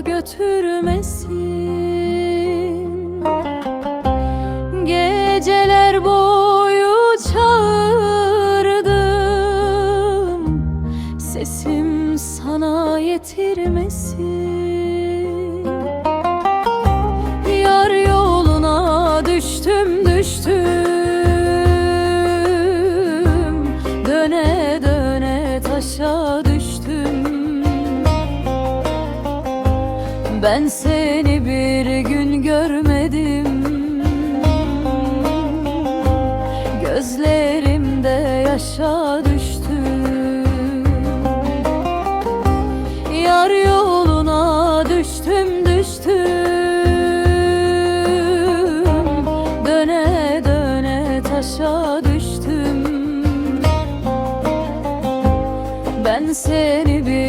götürmesin. Geceler boyu çağırdım. Sesim sana yetirmesin. Ben seni bir gün görmedim. Gözlerimde yaşa düştüm. Yar yoluna düştüm düştüm. Döne döne taşa düştüm. Ben seni bir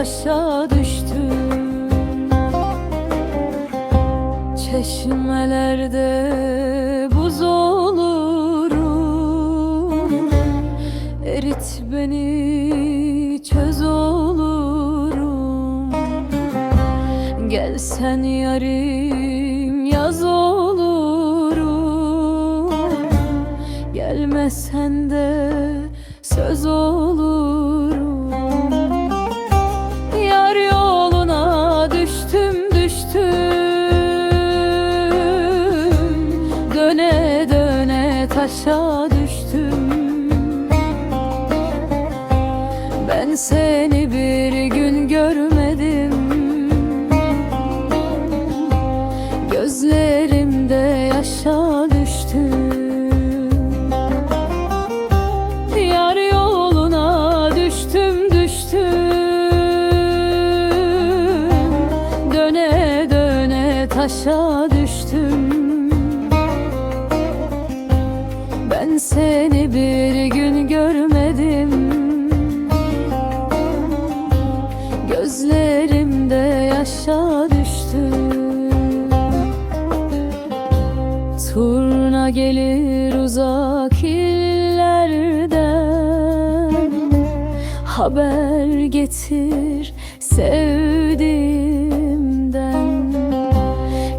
yaşa düştüm Çeşmelerde buz olurum. Erit beni çöz olurum. Gelsen yarim yaz olurum. Gelmesen de söz olurum taşa düştüm. Ben seni bir gün görmedim. Gözlerimde yaşa düştüm. Yar yoluna düştüm düştüm. Döne döne taşa düştüm seni bir gün görmedim. Gözlerimde yaşa düştüm Turna gelir uzak illerden. Haber getir sevdiğimden.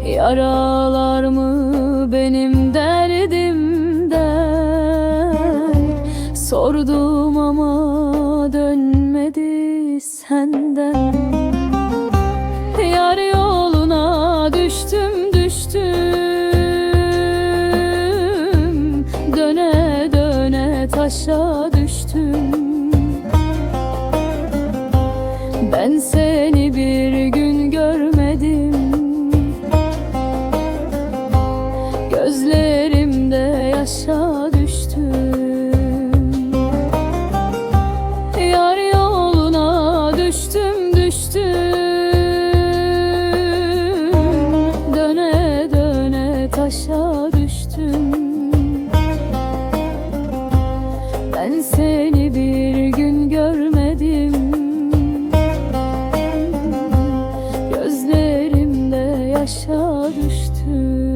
Yaralar mı Sordum ama dönmedi senden. Yar yoluna düştüm düştüm. Döne döne taşa düştüm. Ben seni bir gün görmedim. Gözlerimde yaşa düştüm Ben seni bir gün görmedim. Gözlerimde yaşa düştüm.